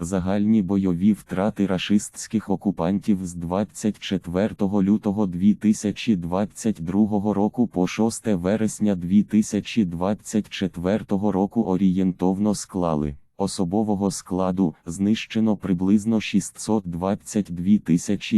Загальні бойові втрати рашистських окупантів з 24 лютого 2022 року по 6 вересня 2024 року орієнтовно склали. Особового складу знищено приблизно 622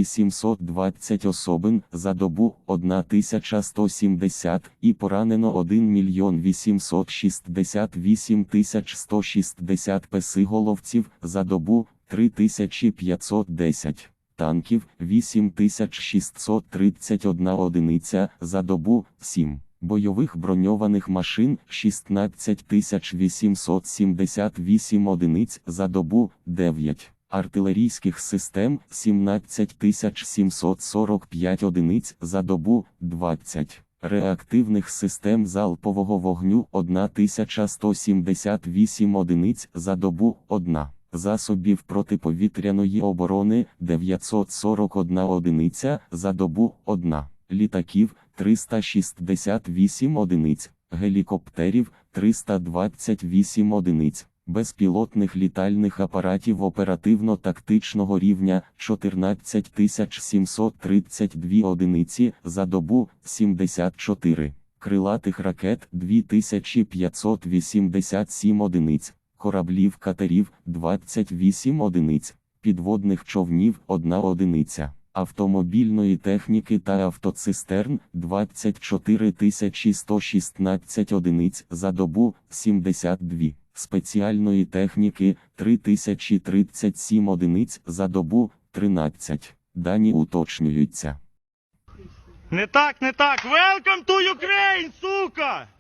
720 особин за добу 1170 і поранено 1 мільйон 868 160 песиголовців за добу 3510 танків 8631 одиниця за добу 7. Бойових броньованих машин 16878 одиниць за добу 9. Артилерійських систем 17745 одиниць за добу 20. Реактивних систем залпового вогню 1178 одиниць за добу 1. Засобів протиповітряної оборони 941 одиниця за добу 1. Літаків 368 одиниць, гелікоптерів 328 одиниць, безпілотних літальних апаратів оперативно-тактичного рівня 14732 одиниці за добу 74, крилатих ракет 2587 одиниць, кораблів катерів 28 одиниць, підводних човнів 1 одиниця автомобільної техніки та автоцистерн 24 116 одиниць за добу 72, спеціальної техніки 3037 одиниць за добу 13. Дані уточнюються. Не так, не так. Welcome to Ukraine!